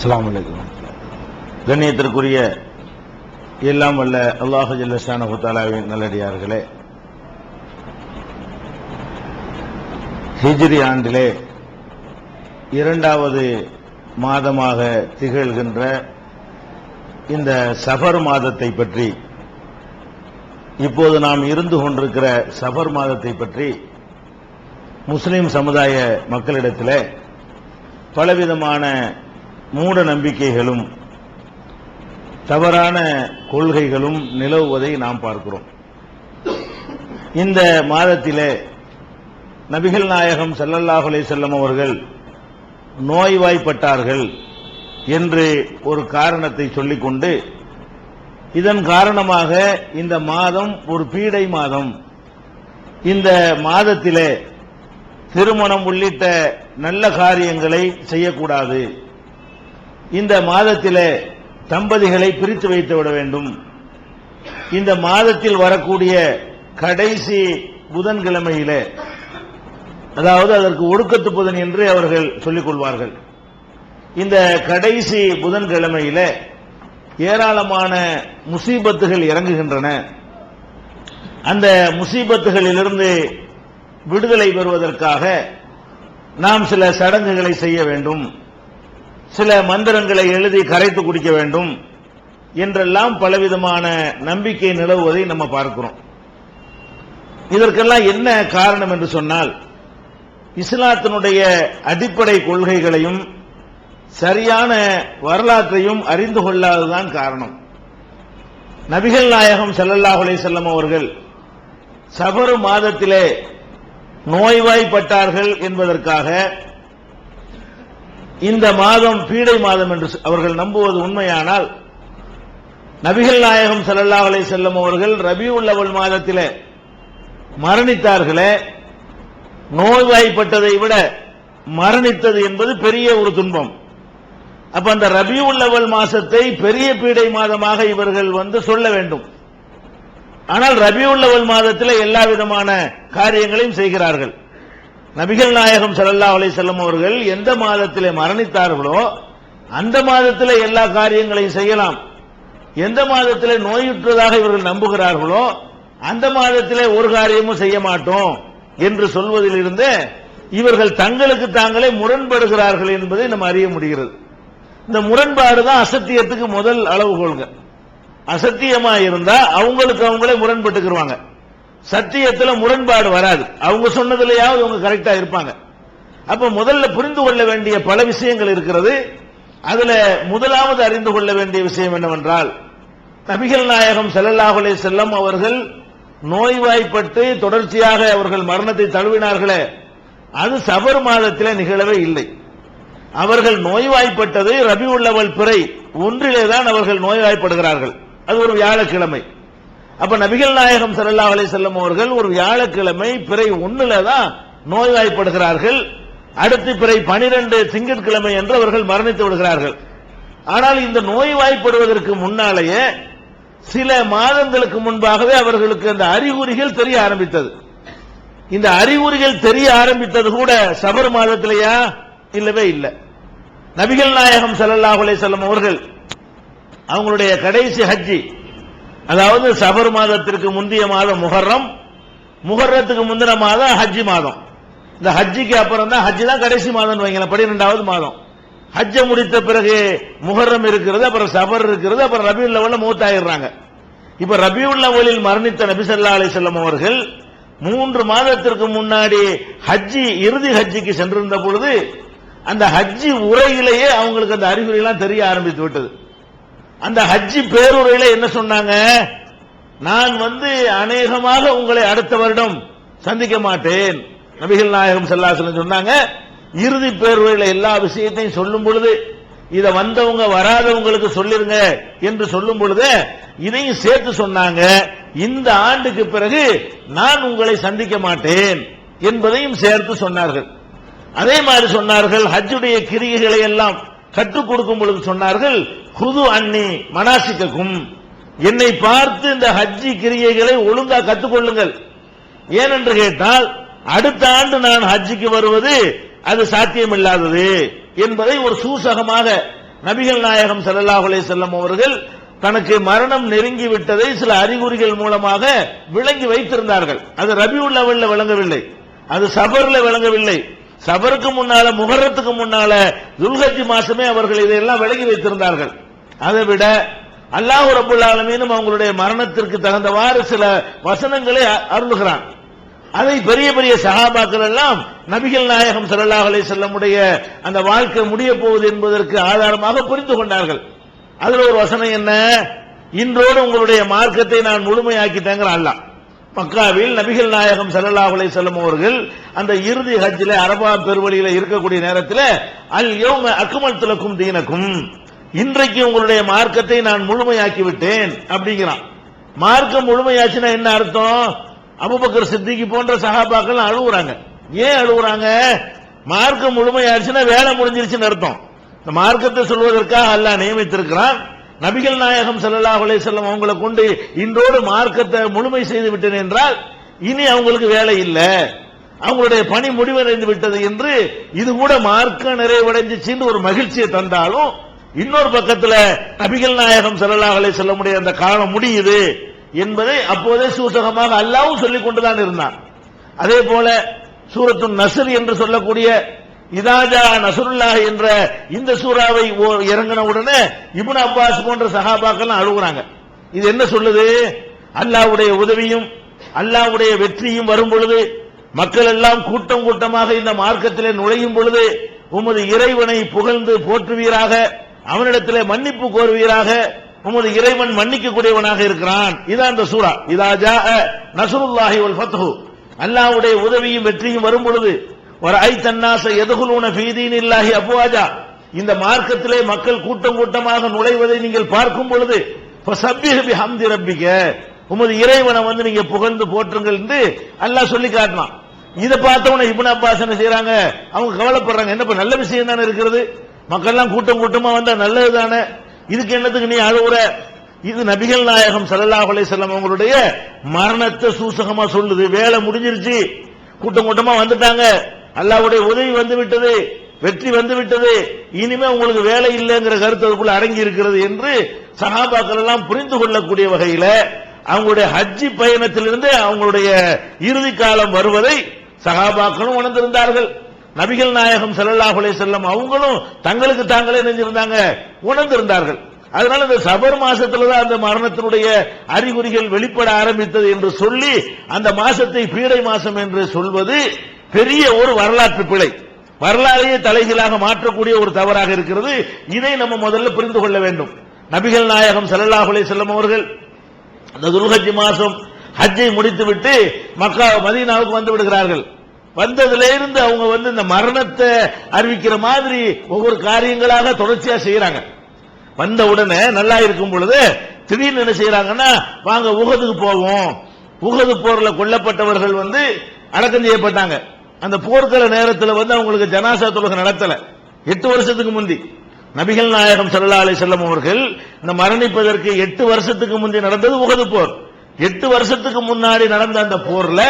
அஸ்லாம் கண்ணியத்திற்குரிய எல்லாம் வல்ல அல்லாஹு ஜல்லஷான தாலாவின் நல்லடியார்களே. ஹிஜ்ரி ஆண்டிலே இரண்டாவது மாதமாக திகழ்கின்ற இந்த சஃபர் மாதத்தை பற்றி இப்போது நாம் இருந்து கொண்டிருக்கிற சஃபர் மாதத்தை பற்றி முஸ்லிம் சமுதாய மக்களிடத்தில் பலவிதமான மூட நம்பிக்கைகளும் தவறான கொள்கைகளும் நிலவுவதை நாம் பார்க்கிறோம். இந்த மாதத்திலே நபிகள் நாயகம் ஸல்லல்லாஹு செல்லம் அவர்கள் நோய்வாய்ப்பட்டார்கள் என்று ஒரு காரணத்தை சொல்லிக்கொண்டு இதன் காரணமாக இந்த மாதம் ஒரு பீடை மாதம். இந்த மாதத்திலே திருமணம் உள்ளிட்ட நல்ல காரியங்களை செய்யக்கூடாது. இந்த மாதத்திலே தம்பதிகளை பிரித்து வைத்து விட வேண்டும். இந்த மாதத்தில் வரக்கூடிய கடைசி புதன்கிழமையிலே அதாவது அதற்கு ஒடுக்கத்து புதன் என்று அவர்கள் சொல்லிக் கொள்வார்கள். இந்த கடைசி புதன்கிழமையில ஏராளமான முசீபத்துகள் இறங்குகின்றன. அந்த முசீபத்துகளிலிருந்து விடுதலை பெறுவதற்காக நாம் சில சடங்குகளை செய்ய வேண்டும். சில மந்திரங்களை எழுதி கரைத்து குடிக்க வேண்டும் என்றெல்லாம் பலவிதமான நம்பிக்கை நிலவுவதை நம்ம பார்க்கிறோம். இதற்கெல்லாம் என்ன காரணம் என்று சொன்னால் இஸ்லாத்தினுடைய அடிப்படை கொள்கைகளையும் சரியான வரலாற்றையும் அறிந்து கொள்ளாததுதான் காரணம். நபிகள் நாயகம் செல்லல்லாஹுலே செல்லம் அவர்கள் சபரு மாதத்திலே நோய்வாய்ப்பட்டார்கள் என்பதற்காக இந்த மாதம் பீடை மாதம் என்று அவர்கள் நம்புவது உண்மையானால் நபிகள் நாயகம் ஸல்லல்லாஹு செல்லும் அவர்கள் ரபி உள்ளவள் மாதத்திலே மரணித்தார்களே நோய்வாய்ப்பட்டதை விட மரணித்தது என்பது பெரிய ஒரு துன்பம். அப்ப அந்த ரபி உள்ளவள் மாசத்தை பெரிய பீடை மாதமாக இவர்கள் வந்து சொல்ல வேண்டும். ஆனால் ரபி உள்ளவள் மாதத்தில் எல்லா விதமான காரியங்களையும் செய்கிறார்கள். நபிகள் நாயகம் சல்லா அலைஹி அவர்கள் எந்த மாதத்திலே மரணித்தார்களோ அந்த மாதத்திலே எல்லா காரியங்களையும் செய்யலாம். எந்த மாதத்திலே நோயுற்றதாக இவர்கள் நம்புகிறார்களோ அந்த மாதத்திலே ஒரு காரியமும் செய்ய மாட்டோம் என்று சொல்வதிலிருந்து இவர்கள் தங்களுக்கு தாங்களே முரண்படுகிறார்கள் என்பதை நம்ம அறிய முடிகிறது. இந்த முரண்பாடு தான் அசத்தியத்துக்கு முதல் அளவுகோள்கள் அசத்தியமா இருந்தா அவங்களுக்கு அவங்களே முரண்பட்டுக்குருவாங்க. சத்தியத்துல முரண்பாடு வராது. அவங்க சொன்னதுலயாவது அவங்க கரெக்டா இருப்பாங்க. அப்ப முதல்ல புரிந்து கொள்ள வேண்டிய பல விஷயங்கள் இருக்கிறது. அதுல முதலாவது அறிந்து கொள்ள வேண்டிய விஷயம் என்னவென்றால் நபிகள் நாயகம் செல்லல்லாஹுலே செல்லம் அவர்கள் நோய்வாய்ப்பட்டு தொடர்ச்சியாக அவர்கள் மரணத்தை தழுவினார்களே அது சபர் மாதத்தில் நிகழவே இல்லை. அவர்கள் நோய்வாய்ப்பட்டது ரபி உள்ளவள் பிறை ஒன்றிலே தான் அவர்கள் நோய்வாய்ப்படுகிறார்கள். அது ஒரு வியாழக்கிழமை. அப்ப நபிகள் நாயகம் ஸல்லல்லாஹு அலைஹி வஸல்லம் அவர்கள் ஒரு வியாழக்கிழமை பிறை ஒண்ணுல தான் நோய்வாய்ப்படுகிறார்கள். அடுத்து பிறை பனிரெண்டு திங்கட்கிழமை என்று அவர்கள் மரணித்து விடுகிறார்கள். ஆனால் இந்த நோய்வாய்ப்படுவதற்கு முன்னாலேயே சில மாதங்களுக்கு முன்பாகவே அவர்களுக்கு அந்த அறிகுறிகள் தெரிய ஆரம்பித்தது. இந்த அறிகுறிகள் தெரிய ஆரம்பித்தது கூட சபர் மாதத்திலேயா? இல்லவே இல்லை. நபிகள் நாயகம் ஸல்லல்லாஹு அலைஹி அவர்கள் அவங்களுடைய கடைசி ஹஜ்ஜி அதாவது சபர் மாதத்திற்கு முந்தைய மாதம் முகர்றம் முகர்றத்துக்கு முந்தின மாதம் ஹஜ்ஜி மாதம். இந்த ஹஜ்ஜிக்கு அப்புறம் தான் ஹஜ்ஜி தான் கடைசி மாதம் வைங்களேன் பன்னிரெண்டாவது மாதம். ஹஜ்ஜை முடித்த பிறகு முஹர்ரம் இருக்கிறது அப்புறம் சபர் இருக்கிறது அப்புறம் ரபியுல் லெவலில் மூத்தாயிடுறாங்க. இப்ப ரபியுல் லெவலில் மரணித்த நபி ஸல்லல்லாஹு அவர்கள் மூன்று மாதத்திற்கு முன்னாடி ஹஜ்ஜி இறுதி ஹஜ்ஜிக்கு சென்றிருந்த பொழுது அந்த ஹஜ்ஜி உரையிலேயே அவங்களுக்கு அந்த அறிகுறி எல்லாம் தெரிய ஆரம்பித்து விட்டது. அந்த ஹஜ்ஜி பேருரையில என்ன சொன்னாங்க? நான் வந்து அநேகமாக உங்களை அடுத்த வருடம் சந்திக்க மாட்டேன். நபிகள் நாயகம் செல்லாசலம் சொன்னாங்க. இறுதி பேருரையில எல்லா விஷயத்தையும் சொல்லும் பொழுது இத வந்தவங்க வராதவங்களுக்கு சொல்லிருங்க என்று சொல்லும் பொழுது இதையும் சேர்த்து சொன்னாங்க. இந்த ஆண்டுக்கு பிறகு நான் உங்களை சந்திக்க மாட்டேன் என்பதையும் சேர்த்து சொன்னார்கள். அதே மாதிரி சொன்னார்கள் ஹஜ்ஜுடைய கிரிகைகளை எல்லாம் கற்றுக் கொடுக்கும் பொழுது சொன்னார்கள் குது அன்னி மனாசிக்கும் என்னை பார்த்து இந்த ஹஜ்ஜி கிரியைகளை ஒழுங்கா கற்றுக்கொள்ளுங்கள். ஏனென்று கேட்டால் அடுத்த ஆண்டு நான் ஹஜ்ஜிக்கு வருவது அது சாத்தியமில்லாதது என்பதை ஒரு சூசகமாக நபிகள் நாயகம் ஸல்லல்லாஹு செல்லம் அவர்கள் தனக்கு மரணம் நெருங்கி விட்டதை சில அறிகுறிகள் மூலமாக விளங்கி வைத்திருந்தார்கள். அது ரபியுல் லெவல்ல விளங்கவில்லை. அது சபர்ல விளங்கவில்லை. சபருக்கு முன்னால முகரத்துக்கு முன்னால துல்கஜி மாசமே அவர்கள் இதையெல்லாம் விளங்கி வைத்திருந்தார்கள். அதை விட அல்லாஹ் ரபுல் ஆலமீனும் அவங்களுடைய மரணத்திற்கு தகுந்தவாறு சில வசனங்களை அ- அருளுகிறான். அதை பெரிய பெரிய சகாபாக்கள் எல்லாம் நபிகள் நாயகம் ஸல்லல்லாஹு அலைஹி வஸல்லமுடைய அந்த வாழ்க்கை முடிய போகுது என்பதற்கு ஆதாரமாக புரிந்து கொண்டார்கள். அதுல ஒரு வசனம் என்ன? இன்றோடு உங்களுடைய மார்க்கத்தை நான் முழுமையாக்கிட்டேங்கிற அல்லாஹ். மக்காவில் நபிகள் நாயகம் ஸல்லல்லாஹு அலைஹி அவர்கள் அந்த இறுதி ஹஜ்ஜில் அரபா பெருவழியில் இருக்கக்கூடிய நேரத்தில் அல் யோம அக்குமல் லக்கும் தீனக்கும். இன்றைக்கு உங்களுடைய மார்க்கத்தை நான் முழுமையாக்கி விட்டேன் அப்படிங்கிறான். மார்க்கம் முழுமையாச்சுன்னா என்ன அர்த்தம்? அபுபக்கர் சித்திக்கு போன்ற சகாபாக்கள் அழுகுறாங்க ஏன் அழுகுறாங்க மார்க்கம் முழுமையாச்சுன்னா வேலை முடிஞ்சிருச்சுன்னு அர்த்தம். இந்த மார்க்கத்தை சொல்வதற்காக அல்லாஹ் நியமித்திருக்கிறான். நபிகள் நாயகம் செல்லல்லா செல்லம் அவங்களை கொண்டு இன்றோடு மார்க்கத்தை முழுமை செய்து விட்டேன் என்றால் இனி அவங்களுக்கு வேலை இல்லை. அவங்களுடைய பணி முடிவடைந்து விட்டது என்று இது கூட மார்க்க நிறைவடைஞ்சிச்சின்னு ஒரு மகிழ்ச்சியை தந்தாலும் இன்னொரு பக்கத்தில் நபிகள் நாயகம் ஸல்லல்லாஹு செல்ல முடிய அந்த காலம் முடியுது என்பதை அப்போதே சூசகமாக அல்லாவும் சொல்லிக் கொண்டுதான் இருந்தான். அதே போல சூரத்து நஸ்ர் என்று சொல்லக்கூடிய இதாஜா நசுருல்லாஹ் என்ற இந்த சூறாவை ஓ- இறங்கின உடனே இபுன் அப்பாஸ் போன்ற சகாபாக்கள் அழுகுறாங்க. இது என்ன சொல்லுது? அல்லாஹ்வுடைய உதவியும் அல்லாஹ்வுடைய வெற்றியும் வரும் பொழுது மக்கள் எல்லாம் கூட்டம் கூட்டமாக இந்த மார்க்கத்திலே நுழையும் பொழுது உமது இறைவனை புகழ்ந்து போற்றுவீராக. அவனிடத்தில் மன்னிப்பு கோருவீராக. உமது இறைவன் மன்னிக்கக்கூடியவனாக இருக்கிறான். இதான் இந்த சூறா. இதா ஜா நசருல்லாஹி வல் ஃபத்ஹு. அல்லாஹ்வுடைய உதவியும் வெற்றியும் வரும் பொழுது ஒரு ஐ தன்னாச எதுகுலூன ஃபீதீன் இல்லாஹி அபுவாஜா. இந்த மார்க்கத்திலே மக்கள் கூட்டம் கூட்டமாக நுழைவதை நீங்கள் பார்க்கும் பொழுது ஃபஸப்பிஹ் ஹம்தி ரப்பிக. உமது இறைவனை வந்து நீங்க புகழ்ந்து போற்றுங்கள் என்று அல்லாஹ் சொல்லி காட்டினான். இதை பார்த்தவன இப்னு அப்பாஸ் என்ன செய்யறாங்க அவங்க கவலைப்படுறாங்க. என்ன நல்ல விஷயம் தானே இருக்கிறது? மக்கள்லாம் கூட்டம் கூட்டமா வந்தா நல்லது தானே இதுக்கு என்னத்துக்கு நீ அழுவுற? இது நபிகள் நாயகம் ஸல்லல்லாஹு அலைஹி அவங்களுடைய மரணத்தை சூசகமா சொல்லுது. வேலை முடிஞ்சிருச்சு. கூட்டம் கூட்டமா வந்துட்டாங்க. அல்லாவுடைய உதவி வந்து விட்டது வெற்றி வந்து விட்டது இனிமே உங்களுக்கு வேலை இல்லைங்கிற கருத்து அதுக்குள்ள அடங்கி இருக்கிறது என்று சகாபாக்கள் எல்லாம் புரிந்து கொள்ளக்கூடிய வகையில அவங்களுடைய ஹஜ்ஜி பயணத்திலிருந்து அவங்களுடைய இறுதி காலம் வருவதை சகாபாக்களும் உணர்ந்திருந்தார்கள். நபிகள் நாயகம் செல்லல்லாஹுலே செல்லம் அவங்களும் தங்களுக்கு தாங்களே நினைஞ்சிருந்தாங்க. உணர்ந்திருந்தார்கள். அதனால இந்த சபர் மாசத்துல தான் அந்த மரணத்தினுடைய அறிகுறிகள் வெளிப்பட ஆரம்பித்தது என்று சொல்லி அந்த மாசத்தை பீடை மாசம் என்று சொல்வது பெரிய ஒரு வரலாற்று பிழை. வரலாறையே தலைகீழாக மாற்றக்கூடிய ஒரு தவறாக இருக்கிறது. இதை நம்ம முதல்ல புரிந்து கொள்ள வேண்டும். நபிகள் நாயகம் செல்லல்லாஹுலே செல்லும் அவர்கள் அந்த துல்ஹஜ் மாசம் ஹஜ்ஜை முடித்துவிட்டு மக்கா மதீனாவுக்கு வந்து விடுகிறார்கள். வந்ததுல இருந்து அவங்க வந்து இந்த மரணத்தை அறிவிக்கிற மாதிரி ஒவ்வொரு காரியங்களாக தொடர்ச்சியா செய்யறாங்க வந்த உடனே நல்லா இருக்கும் பொழுது திடீர்னு என்ன செய்யறாங்கன்னா வாங்க உகதுக்கு போவோம். உகது போர்ல கொல்லப்பட்டவர்கள் வந்து அடக்கம் செய்யப்பட்டாங்க. அந்த போர்க்கள நேரத்தில் வந்து அவங்களுக்கு ஜனாசா தொழுகை நடத்தல. எட்டு வருஷத்துக்கு முந்தி. நபிகள் நாயகம் ஸல்லல்லாஹு அலைஹி செல்லம் அவர்கள் இந்த மரணிப்பதற்கு எட்டு வருஷத்துக்கு முந்தி நடந்தது உகது போர். எட்டு வருஷத்துக்கு முன்னாடி நடந்த அந்த போர்ல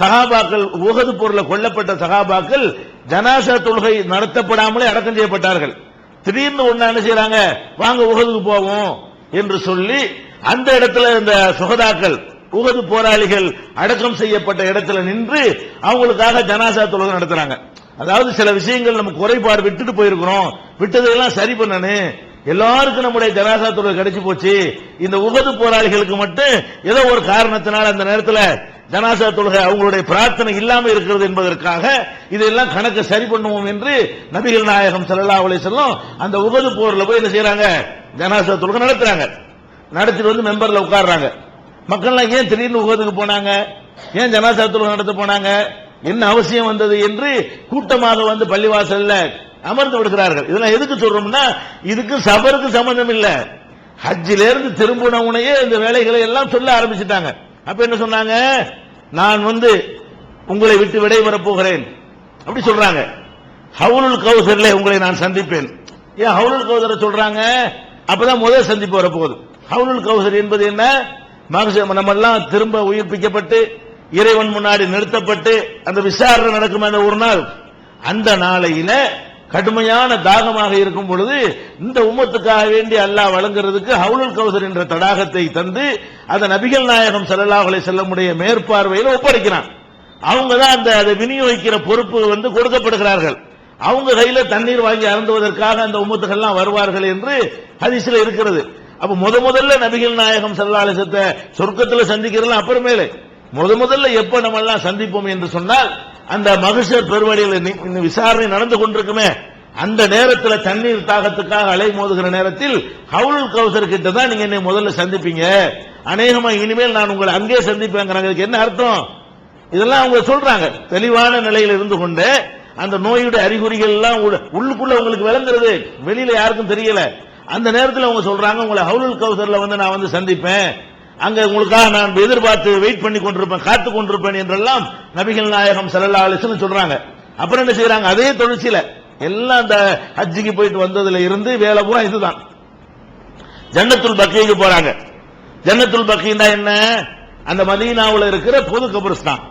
சகாபாக்கள் உகது போர்ல கொல்லப்பட்ட சகாபாக்கள் ஜனாசா தொழுகை நடத்தப்படாமலே அடக்கம் செய்யப்பட்டார்கள். திடீர்னு ஒன்னு என்ன செய்யறாங்க? வாங்க உகதுக்கு போவோம் என்று சொல்லி அந்த இடத்துல இந்த சுகதாக்கள் உகது போராளிகள் அடக்கம் செய்யப்பட்ட இடத்துல நின்று அவங்களுக்காக ஜனாசா தொழுகை நடத்துறாங்க. அதாவது சில விஷயங்கள் நம்ம குறைபாடு விட்டுட்டு போயிருக்கிறோம். விட்டதெல்லாம் சரி பண்ணணும். எல்லாருக்கும் நம்முடைய ஜனாசா தொழுகை கிடைச்சு போச்சு. இந்த உகது போராளிகளுக்கு மட்டும் ஏதோ ஒரு காரணத்தினால அந்த நேரத்தில் ஜனாசா தொழுகை அவங்களுடைய பிரார்த்தனை இல்லாம இருக்கிறது என்பதற்காக இதெல்லாம் கணக்கு சரி பண்ணுவோம் என்று நபிகள் நாயகம் செல்லா அவளை செல்லும் அந்த உகது போர்ல போய் என்ன செய்யறாங்க ஜனாசா தொழுகை நடத்துறாங்க. நடத்திட்டு வந்து மெம்பர்ல உட்கார்றாங்க. மக்கள்லாம் ஏன் திடீர்னு உகதுக்கு போனாங்க? ஏன் ஜனாசா தொழுகை நடத்த போனாங்க? என்ன அவசியம் வந்தது என்று கூட்டமாக வந்து பள்ளிவாசல்ல அமர்ந்து விடுகிறார்கள். இதெல்லாம் எதுக்கு சொல்றோம்னா இதுக்கு சபருக்கு சம்பந்தம் இல்ல. ஹஜ்ஜில இருந்து திரும்பினவுனையே இந்த வேலைகளை எல்லாம் சொல்ல ஆரம்பிச்சிட்டாங்க. அப்ப என்ன சொன்னாங்க? நான் வந்து உங்களை விட்டு விடைபெறப் போகிறேன். அப்படி சொல்றாங்க. ஹவுலுல் கௌசர்ல உங்களை நான் சந்திப்பேன். ஏன் ஹவுலுல் கௌசரை சொல்றாங்க? அப்பதான் முதல் சந்திப்பு வரப்போகுது. ஹவுலுல் கௌசர் என்பது என்ன? நம்ம எல்லாம் திரும்ப உயிர்ப்பிக்கப்பட்டு இறைவன் முன்னாடி நிறுத்தப்பட்டு அந்த விசாரணை நடக்கும் அந்த ஒரு நாள். அந்த நாளையில கடுமையான தாகமாக இருக்கும் பொழுது இந்த உம்மத்துக்காக வேண்டி அல்லாஹ் வழங்குறதுக்கு ஹவுலுல் கௌசர் என்ற தடாகத்தை தந்து அதை நபிகள் நாயகம் ஸல்லல்லாஹு செல்லமுடைய மேற்பார்வையில் ஒப்படைக்கிறான். அவங்க தான் அந்த அதை விநியோகிக்கிற பொறுப்பு வந்து கொடுக்கப்படுகிறார்கள். அவங்க கையில தண்ணீர் வாங்கி அருந்துவதற்காக அந்த உம்மத்துக்கள்லாம் வருவார்கள் என்று ஹதிசில் இருக்கிறது. அப்ப முத முதல்ல நபிகள் நாயகம் ஸல்லல்லாஹு சொர்க்கத்தில் சந்திக்கிறதுலாம் அப்புறமேலே. முத முதல்ல எப்ப நம்ம எல்லாம் சந்திப்போம் என்று சொன்னால் அந்த மகிஷர் பெருவழியில் இந்த விசாரணை நடந்து கொண்டிருக்குமே அந்த நேரத்தில் தண்ணீர் தாகத்துக்காக அலை மோதுகிற நேரத்தில் ஹவுலுல் கௌசர் கிட்ட தான் நீங்க என்னை முதல்ல சந்திப்பீங்க. அநேகமா இனிமேல் நான் உங்களை அங்கே சந்திப்பேங்கிறாங்க. என்ன அர்த்தம்? இதெல்லாம் அவங்க சொல்றாங்க. தெளிவான நிலையில் இருந்து கொண்டு அந்த நோயுடைய அறிகுறிகள் எல்லாம் உள்ளுக்குள்ள உங்களுக்கு விளங்குறது. வெளியில யாருக்கும் தெரியல. அந்த நேரத்தில் அவங்க சொல்றாங்க உங்களை ஹவுலுல் கௌசர்ல வந்து நான் வந்து சந்திப்பேன். அங்க உங்களுக்காக நான் எதிர்பார்த்து வெயிட் பண்ணி கொண்டிருப்பேன் காத்து கொண்டிருப்பேன் என்றெல்லாம் நபிகள் நாயகம் சல்லா அலைஹி சொல்றாங்க. அப்புறம் என்ன செய்யறாங்க அதே தொடர்ச்சியில எல்லாம் அந்த ஹஜ்ஜிக்கு போயிட்டு வந்ததுல இருந்து வேலை பூரா இதுதான். ஜன்னத்துல் பக்கிக்கு போறாங்க. ஜன்னத்துல் பக்கின்னா என்ன? அந்த மதீனாவில் இருக்கிற பொது கபரிஸ்தான்.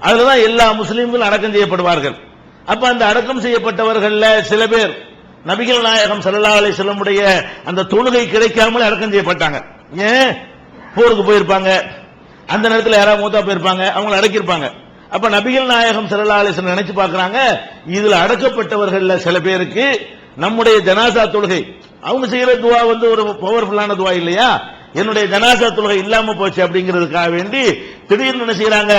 அதுலதான் எல்லா முஸ்லீம்களும் அடக்கம் செய்யப்படுவார்கள். அப்ப அந்த அடக்கம் செய்யப்பட்டவர்கள்ல சில பேர் நபிகள் நாயகம் சல்லா அலைஹி வஸல்லமுடைய அந்த தொழுகை கிடைக்காமல் அடக்கம் செய்யப்பட்டாங்க. ஏன்? போருக்கு போயிருப்பாங்க. அந்த நேரத்தில் யாராவது மூத்தா போயிருப்பாங்க அவங்கள அடக்கியிருப்பாங்க. அப்ப நபிகள் நாயகம் சிறலாலேசன் நினைச்சு பார்க்கறாங்க இதுல அடக்கப்பட்டவர்கள்ல சில பேருக்கு நம்முடைய ஜனாசா தொழுகை அவங்க செய்யற துவா வந்து ஒரு பவர்ஃபுல்லான துவா இல்லையா? என்னுடைய ஜனாசா தொழுகை இல்லாம போச்சு அப்படிங்கிறதுக்காக வேண்டி திடீர்னு என்ன செய்யறாங்க?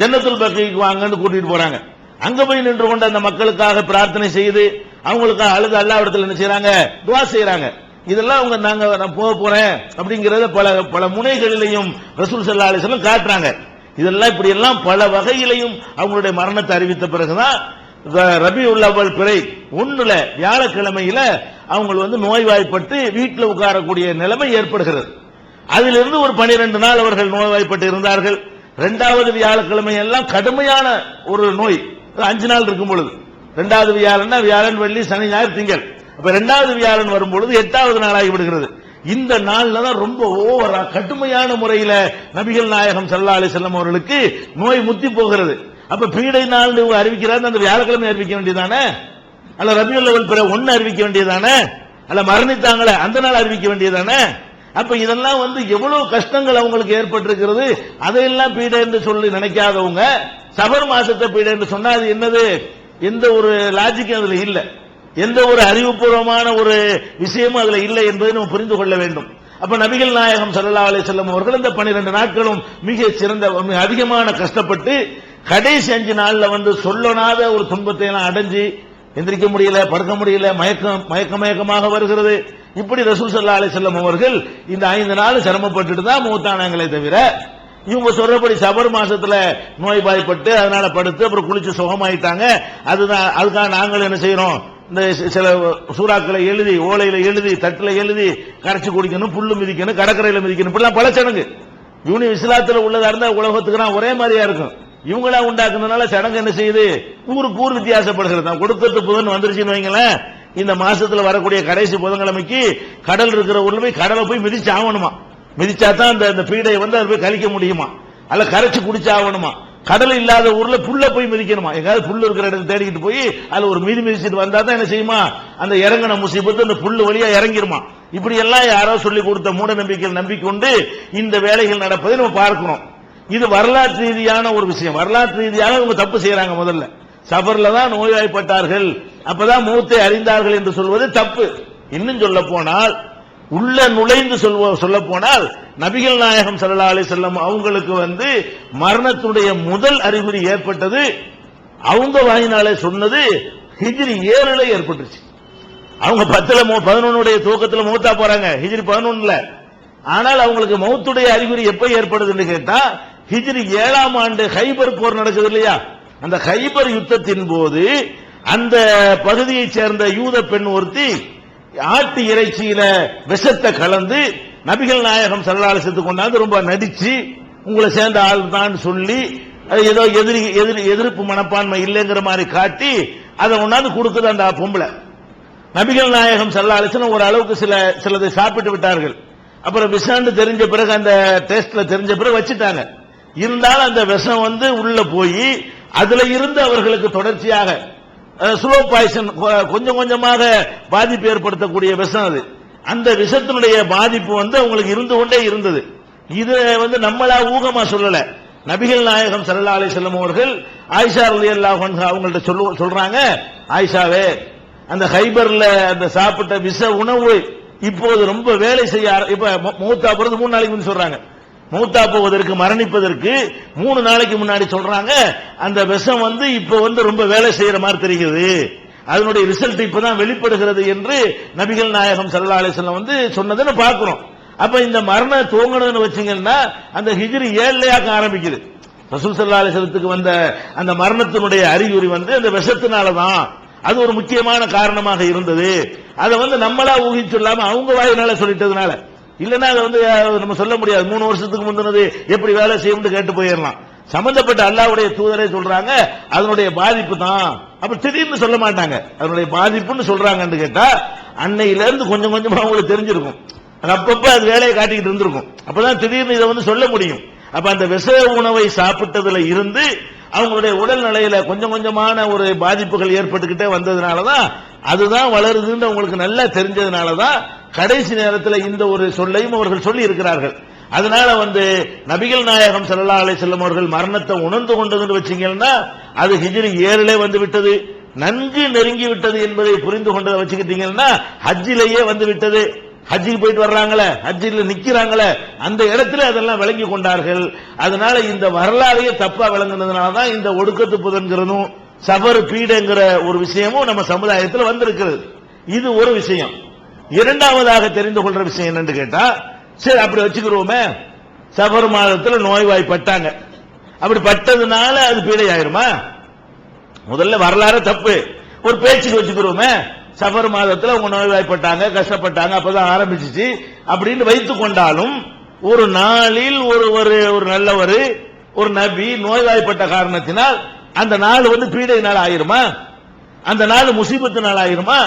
ஜன்னத்துல் பக்கிக்கு வாங்கன்னு கூட்டிட்டு போறாங்க. அங்க போய் நின்று கொண்டு அந்த மக்களுக்காக பிரார்த்தனை செய்து அவங்களுக்காக அழுது அல்லாவிடத்தில் என்ன செய்யறாங்க? துவா செய்யறாங்க. இதெல்லாம் அவங்க நாங்க நான் போக போறேன் அப்படிங்கறத பல பல முனைகளிலையும் ரசூல் சல்லா அலைஹி காட்டுறாங்க. இதெல்லாம் இப்படி எல்லாம் பல வகையிலையும் அவங்களுடைய மரணத்தை அறிவித்த பிறகுதான் ரபி உள்ளவள் பிறை ஒன்றுல வியாழக்கிழமையில அவங்க வந்து நோய்வாய்ப்பட்டு வீட்டில் உட்காரக்கூடிய நிலைமை ஏற்படுகிறது. அதிலிருந்து ஒரு பனிரெண்டு நாள் அவர்கள் நோய்வாய்ப்பட்டு இருந்தார்கள். இரண்டாவது வியாழக்கிழமை எல்லாம் கடுமையான ஒரு நோய். ஒரு அஞ்சு நாள் இருக்கும் பொழுது. இரண்டாவது வியாழன்னா வியாழன் வெள்ளி சனி ஞாயிறு திங்கள். அப்ப இரண்டாவது வியாழன் வரும் பொழுது எட்டாவது நாளாகி விடுகிறது. இந்த நாள்ல தான் ரொம்ப ஓவரா கடுமையான முறையில நபிகள் நாயகம் சல்லா அலி செல்லம் அவர்களுக்கு நோய் முத்தி போகிறது. அப்ப பீடை நாள் அறிவிக்கிறாங்க அந்த வியாழக்கிழமை அறிவிக்க வேண்டியதானே? அல்ல ரபியுல் லெவல் பிற ஒன்னு அறிவிக்க வேண்டியதானே? அல்ல மரணித்தாங்களே அந்த நாள் அறிவிக்க வேண்டியதானே? அப்ப இதெல்லாம் வந்து எவ்வளவு கஷ்டங்கள் அவங்களுக்கு ஏற்பட்டிருக்கிறது? அதையெல்லாம் பீடை என்று சொல்லி நினைக்காதவங்க சபர் மாசத்தை பீடை என்று சொன்னா அது என்னது? எந்த ஒரு லாஜிக்கும் அதுல இல்லை. எந்த ஒரு அறிவுபூர்வமான ஒரு விஷயமும் அதுல இல்லை என்பதை நம்ம புரிந்து கொள்ள வேண்டும். அப்ப நபிகள் நாயகம் சல்லா அலி செல்லம் அவர்கள் இந்த 12 நாட்களும் மிக சிறந்த மிக அதிகமான கஷ்டப்பட்டு கடைசி அஞ்சு நாள்ல வந்து சொல்லனாத ஒரு துன்பத்தை எல்லாம் அடைஞ்சு எந்திரிக்க முடியல படுக்க முடியல மயக்கம் மயக்க மயக்கமாக வருகிறது. இப்படி ரசூல் சல்லா அலி செல்லம் அவர்கள் இந்த ஐந்து நாள் சிரமப்பட்டுட்டு தான் மூத்தானாங்களே தவிர இவங்க சொல்றபடி சபர் மாசத்துல நோய்வாய்ப்பட்டு அதனால படுத்து அப்புறம் குளிச்சு சுகமாயிட்டாங்க. அதுதான் அதுக்காக நாங்கள் என்ன செய்யறோம்? இந்த சில சூறாக்களை எழுதி ஓலையில எழுதி தட்டில் எழுதி கரைச்சி குடிக்கணும் புல்லு மிதிக்கணும் கடற்கரையில் மிதிக்கணும் இப்படிலாம் பல சடங்கு. யூனி இஸ்லாத்தில் உள்ளதா இருந்தால் உலகத்துக்கு ஒரே மாதிரியா இருக்கும். இவங்களா உண்டாக்குனதுனால சடங்கு என்ன செய்யுது? ஊருக்கு ஊர் வித்தியாசப்படுகிறது. நான் கொடுக்கறது புதன் வந்துருச்சுன்னு வைங்களேன். இந்த மாசத்துல வரக்கூடிய கடைசி புதன்கிழமைக்கு கடல் இருக்கிற ஊர்ல போய் கடலை போய் மிதிச்சு ஆகணுமா மிதிச்சா தான் அந்த அந்த பீடையை வந்து அதை போய் கழிக்க முடியுமா? அல்ல கரைச்சு குடிச்சு ஆகணுமா கடல் இல்லாத ஊர்ல புல்ல போய் மிதிக்கணுமா? எங்காவது புல் இருக்கிற இடத்துல தேடிக்கிட்டு போய் அதுல ஒரு மீதி மிதிச்சிட்டு வந்தா தான் என்ன செய்யுமா? அந்த இறங்கின முசீபத்து அந்த புல்லு வழியா இறங்கிருமா? இப்படி எல்லாம் யாரோ சொல்லி கொடுத்த மூட நம்பிக்கைகள் நம்பிக்கொண்டு இந்த வேலைகள் நடப்பதை நம்ம பார்க்கணும். இது வரலாற்று ரீதியான ஒரு விஷயம். வரலாற்று ரீதியாக இவங்க தப்பு செய்யறாங்க முதல்ல. சபர்ல தான் நோய்வாய்ப்பட்டார்கள். அப்பதான் மூத்தை அறிந்தார்கள் என்று சொல்வது தப்பு. இன்னும் சொல்ல போனால் உள்ள நுழைந்து சொல்ல போனால் நபிகள் நாயகம் சல்லா அலி செல்லம் அவங்களுக்கு வந்து மரணத்துடைய முதல் அறிகுறி ஏற்பட்டது அவங்க வாயினாலே சொன்னது ஹிஜ்ரி ஏழுல ஏற்பட்டுச்சு அவங்க பத்துல பதினொன்னுடைய துவக்கத்துல மௌத்தா போறாங்க. ஹிஜ்ரி பதினொன்னுல. ஆனால் அவங்களுக்கு மௌத்துடைய அறிகுறி எப்ப ஏற்படுதுன்னு கேட்டா ஹிஜ்ரி ஏழாம் ஆண்டு ஹைபர் போர் நடக்குது இல்லையா? அந்த ஹைபர் யுத்தத்தின் போது அந்த பகுதியைச் சேர்ந்த யூத பெண் ஒருத்தி ஆட்டு இறைச்சியில விஷத்தை கலந்து நபிகள் நாயகம் சல்லாலசத்துக்கு கொண்டாந்து ரொம்ப நடிச்சு உங்களை சேர்ந்த ஆள் தான் சொல்லி அது ஏதோ எதிரி எதிரி எதிர்ப்பு மனப்பான்மை இல்லைங்கிற மாதிரி காட்டி அதை கொண்டாந்து கொடுக்குது அந்த பொம்பளை. நபிகள் நாயகம் சல்லாலிசன் ஒரு அளவுக்கு சில சிலதை சாப்பிட்டு விட்டார்கள். அப்புறம் விஷாண்டு தெரிஞ்ச பிறகு அந்த டேஸ்ட்ல தெரிஞ்ச பிறகு வச்சுட்டாங்க. இருந்தாலும் அந்த விஷம் வந்து உள்ள போய் அதுல இருந்து அவர்களுக்கு தொடர்ச்சியாக ஸ்லோ பாய்சன் கொஞ்சம் கொஞ்சமாக பாதிப்பு ஏற்படுத்தக்கூடிய விஷம் அது. அந்த விஷத்தினுடைய பாதிப்பு வந்து அவங்களுக்கு இருந்து கொண்டே இருந்தது. இது வந்து நம்மளா ஊகமா சொல்லல. நபிகள் நாயகம் சல்லா அலி செல்லம் அவர்கள் ஆயிஷா அலி அல்லா அவங்கள்ட்ட சொல்லு சொல்றாங்க ஆயிஷாவே அந்த ஹைபர்ல அந்த சாப்பிட்ட விஷ உணவு இப்போது ரொம்ப வேலை செய்ய இப்ப மூத்தா போறது மூணு நாளைக்கு முன்னாடி சொல்றாங்க. மூத்தா போவதற்கு மரணிப்பதற்கு மூணு நாளைக்கு முன்னாடி சொல்றாங்க. அந்த விஷம் வந்து இப்ப வந்து ரொம்ப வேலை செய்யற மாதிரி தெரிகிறது. அதனுடைய ரிசல்ட் இப்பதான் வெளிப்படுகிறது என்று நபிகள் நாயகம் சல்லா அலிஸ்லாம் வந்து சொன்னதுன்னு பார்க்கிறோம். அப்ப இந்த மரண தூங்கணும்னு வச்சீங்கன்னா அந்த ஹிஜ்ரி ஏழையாக்க ஆரம்பிக்குது. ரசூல் சல்லா அலிஸ்லத்துக்கு வந்த அந்த மரணத்தினுடைய அறிகுறி வந்து அந்த விஷத்தினால தான் அது ஒரு முக்கியமான காரணமாக இருந்தது. அதை வந்து நம்மளா ஊகிச்சுள்ளாம அவங்க வாயினால சொல்லிட்டதுனால. இல்லைன்னா அதை வந்து நம்ம சொல்ல முடியாது. மூணு வருஷத்துக்கு முந்தினது எப்படி வேலை செய்யும்னு கேட்டு போயிடலாம். சம்பந்தப்பட்ட அல்லாஹ்வுடைய தூதரே சொல்றாங்க அதனுடைய பாதிப்பு தான் அப்ப திடீர்னு சொல்ல மாட்டாங்க. அதனுடைய பாதிப்புன்னு சொல்றாங்கன்னு கேட்டா அன்னையில இருந்து கொஞ்சம் கொஞ்சமா அவங்களுக்கு தெரிஞ்சிருக்கும். அது அப்பப்ப அது வேலையை காட்டிக்கிட்டு இருந்திருக்கும். அப்பதான் திடீர்னு இதை வந்து சொல்ல முடியும். அப்ப அந்த விஷ உணவை சாப்பிட்டதுல இருந்து அவங்களுடைய உடல் நிலையில கொஞ்சம் கொஞ்சமான ஒரு பாதிப்புகள் ஏற்பட்டுக்கிட்டே வந்ததுனாலதான் அதுதான் வளருதுன்னு அவங்களுக்கு நல்லா தெரிஞ்சதுனாலதான் கடைசி நேரத்தில் இந்த ஒரு சொல்லையும் அவர்கள் சொல்லி இருக்கிறார்கள் அதனால வந்து நபிகள் நாயகம் செல்லா அலை செல்லும் அவர்கள் மரணத்தை உணர்ந்து கொண்டதுன்னு வச்சீங்கன்னா அது ஹிஜ்ரி ஏழிலே வந்து விட்டது. நன்கு நெருங்கி விட்டது என்பதை புரிந்து கொண்டதை வச்சுக்கிட்டீங்கன்னா ஹஜ்ஜிலேயே வந்து விட்டது. ஹஜ்ஜுக்கு போயிட்டு வர்றாங்களே ஹஜ்ஜில் நிக்கிறாங்களே அந்த இடத்துல அதெல்லாம் விளங்கி கொண்டார்கள். அதனால இந்த வரலாறையே தப்பா விளங்குனதுனால தான் இந்த ஒடுக்கத்து புதன்கிறதும் சபர் பீடுங்கிற ஒரு விஷயமும் நம்ம சமுதாயத்தில் வந்திருக்கிறது. இது ஒரு விஷயம். இரண்டாவதாக தெரிந்து கொள்ற விஷயம் என்னன்னு கேட்டா சரி அப்படி வச்சுக்கிறோமே. சபர் மாதத்தில் நோய்வாய்ப்பட்டாங்க. அப்படி பட்டதுனால அது பீடை ஆயிருமா முதல்ல வரலாறு தப்பு. ஒரு பேச்சுக்கு வச்சுக்கிறோமே. சபர் மாதத்தில் அவங்க நோய்வாய்ப்பட்டாங்க கஷ்டப்பட்டாங்க அப்பதான் ஆரம்பிச்சிச்சு. அப்படின்னு வைத்துக் கொண்டாலும் ஒரு நாளில் ஒரு ஒரு ஒரு நல்லவர் ஒரு நபி நோய்வாய்ப்பட்ட காரணத்தினால் அந்த நாள் வந்து பீடை நாள் ஆயிருமா? அந்த நாள் முசீபத்து நாள் ஆயிருமா?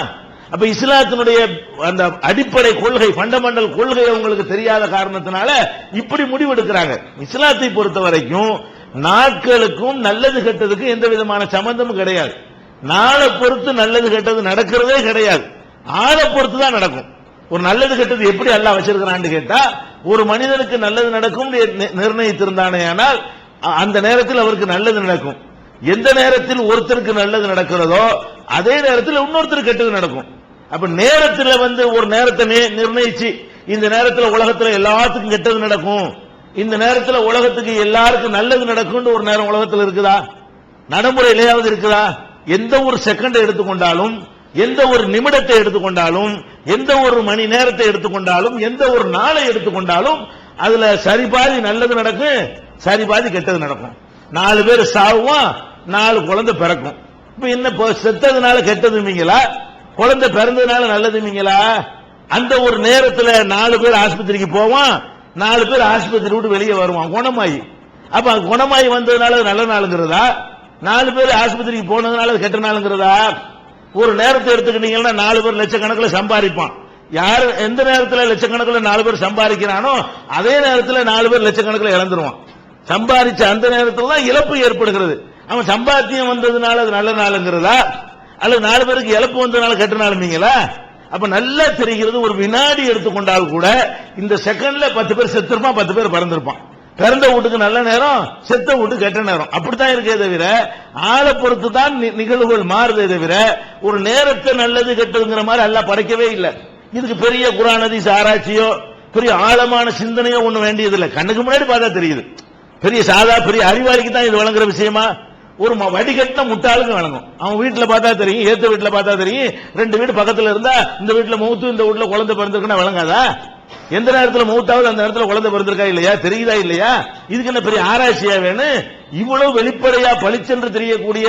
அப்ப இஸ்லாத்தினுடைய அந்த அடிப்படை கொள்கை ஃபண்டமெண்டல் கொள்கை அவங்களுக்கு தெரியாத காரணத்தினால இப்படி முடிவெடுக்கிறாங்க. இஸ்லாத்தை பொறுத்த வரைக்கும் நாட்களுக்கும் நல்லது கெட்டதுக்கும் எந்த விதமான சம்பந்தமும் கிடையாது. நாளை பொறுத்து நல்லது கெட்டது நடக்கிறதே கிடையாது. ஆளை பொறுத்து தான் நடக்கும். ஒரு நல்லது கெட்டது எப்படி எல்லாம் வச்சிருக்கிறான்னு கேட்டா ஒரு மனிதனுக்கு நல்லது நடக்கும் நிர்ணயித்திருந்தானே ஆனால் அ- அந்த நேரத்தில் அவருக்கு நல்லது நடக்கும். எந்த நேரத்தில் ஒருத்தருக்கு நல்லது நடக்கிறதோ அதே நேரத்தில் இன்னொருத்தருக்கு கெட்டது நடக்கும். அப்ப நேரத்தில் வந்து ஒரு நேரத்தை நிர்ணயிச்சு இந்த நேரத்தில் உலகத்தில் எல்லாத்துக்கும் கெட்டது நடக்கும். இந்த நேரத்தில் உலகத்துக்கு எல்லாருக்கும் நல்லது நடக்கும் ஒரு நேரம் உலகத்தில் இருக்குதா? நடைமுறையிலேயாவது இருக்குதா? எந்த ஒரு செகண்டை எடுத்துக்கொண்டாலும் எந்த ஒரு நிமிடத்தை எடுத்துக்கொண்டாலும் எந்த ஒரு மணி நேரத்தை எடுத்துக்கொண்டாலும் எந்த ஒரு நாளை எடுத்துக்கொண்டாலும் அதுல சரி பாதி நல்லது நடக்கும் சரி பாதி கெட்டது நடக்கும். நாலு பேர் சாவும் நாலு குழந்தை பிறக்கும். இப்ப என்ன இப்போ செத்ததுனால கெட்டதுமீங்களா குழந்தை பிறந்ததுனால நல்லதுமீங்களா அந்த ஒரு நேரத்தில் நாலு பேர் ஆஸ்பத்திரிக்கு போவான் நாலு பேர் ஆஸ்பத்திரி விட்டு வெளியே வருவான் குணமாயி. அப்ப குணமாயி வந்ததுனால நல்ல நாளுங்கிறதா? நாலு பேர் ஆஸ்பத்திரிக்கு போனதுனால கெட்ட நாளுங்கிறதா? ஒரு நேரத்தை எடுத்துக்கிட்டீங்கன்னா நாலு பேர் லட்சக்கணக்கில் சம்பாதிப்பான் யார் எந்த நேரத்தில் லட்சக்கணக்கில் நாலு பேர் சம்பாதிக்கிறானோ அதே நேரத்தில் நாலு பேர் லட்சக்கணக்கில் இழந்துருவான். சம்பாதிச்ச அந்த நேரத்தில் தான் இழப்பு ஏற்படுகிறது. அவன் சம்பாத்தியம் வந்ததுனால அது நல்ல நாளுங்கிறதா? அல்லது நாலு பேருக்கு இழப்பு வந்ததுனால கெட்ட நாளுமீங்களா அப்ப நல்லா தெரிகிறது ஒரு வினாடி எடுத்துக்கொண்டால் கூட இந்த செகண்ட்ல பத்து பேர் செத்துருப்பான் பத்து பேர் பறந்துருப்பான். பிறந்த வீட்டுக்கு நல்ல நேரம் செத்த வீட்டுக்கு கெட்ட நேரம். அப்படித்தான் இருக்கே தவிர ஆளை பொறுத்து தான் நி- நிகழ்வுகள் மாறுதே தவிர ஒரு நேரத்தை நல்லது கெட்டதுங்கிற மாதிரி எல்லாம் படைக்கவே இல்லை. இதுக்கு பெரிய குரானதி ஆராய்ச்சியோ பெரிய ஆழமான சிந்தனையோ ஒண்ணு வேண்டியதில்லை. கண்ணுக்கு முன்னாடி பார்த்தா தெரியுது. பெரிய சாதா பெரிய அறிவாளிக்கு தான் இது வழங்குற விஷயமா? ஒரு ம- முட்டாளுக்கு வழங்கும். அவன் வீட்டில் பார்த்தா தெரியும் ஏத்த வீட்டில் பார்த்தா தெரியும் ரெண்டு வீடு பக்கத்தில் இருந்தா இந்த வீட்டில் மூத்து இந்த வீட்டில் குழந்தை பிறந்திருக்குன்னா வழங்காதா? எந்த நேரத்தில் மூத்தாவது அந்த நேரத்தில் குழந்தை பிறந்திருக்கா இல்லையா? தெரியுதா இல்லையா? இதுக்கு என்ன பெரிய ஆராய்ச்சியா வேணும்? இவ்வளவு வெளிப்படையா பளிச்சென்று தெரியக்கூடிய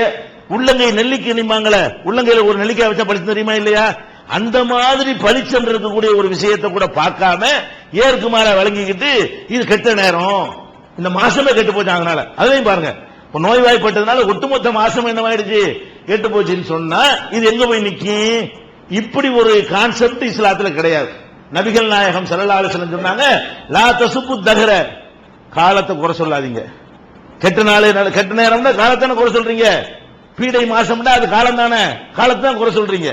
உள்ளங்கை நெல்லிக்கு நிம்பாங்களே உள்ளங்கையில ஒரு நெல்லிக்காய் வச்சா பளிச்சு தெரியுமா இல்லையா? அந்த மாதிரி பளிச்சென்று இருக்கக்கூடிய ஒரு விஷயத்தை கூட பார்க்காம ஏற்குமாற வழங்கிக்கிட்டு இது கெட்ட நேரம். இந்த மாசமே கெட்டு போச்சு அதனால. அதையும் பாருங்க இப்போ நோய்வாய்ப்பட்டதுனால ஒட்டுமொத்த மாசம் என்னவாயிடுச்சு கெட்டு போச்சுன்னு சொன்னா இது எங்க போய் நிக்கும் இப்படி ஒரு கான்செப்ட் இஸ்லாத்துல கிடையாது. நபிகள் நாயகம் ஸல்லல்லாஹு சொன்னாங்க லா தசுப்பு தஹர. காலத்தை குறை சொல்லாதீங்க. கெட்ட நாள் கெட்ட நேரம்னா காலத்தான குறை சொல்றீங்க. பீடை மாசம்னா அது காலம் தானே காலத்தை தான் குறை சொல்றீங்க.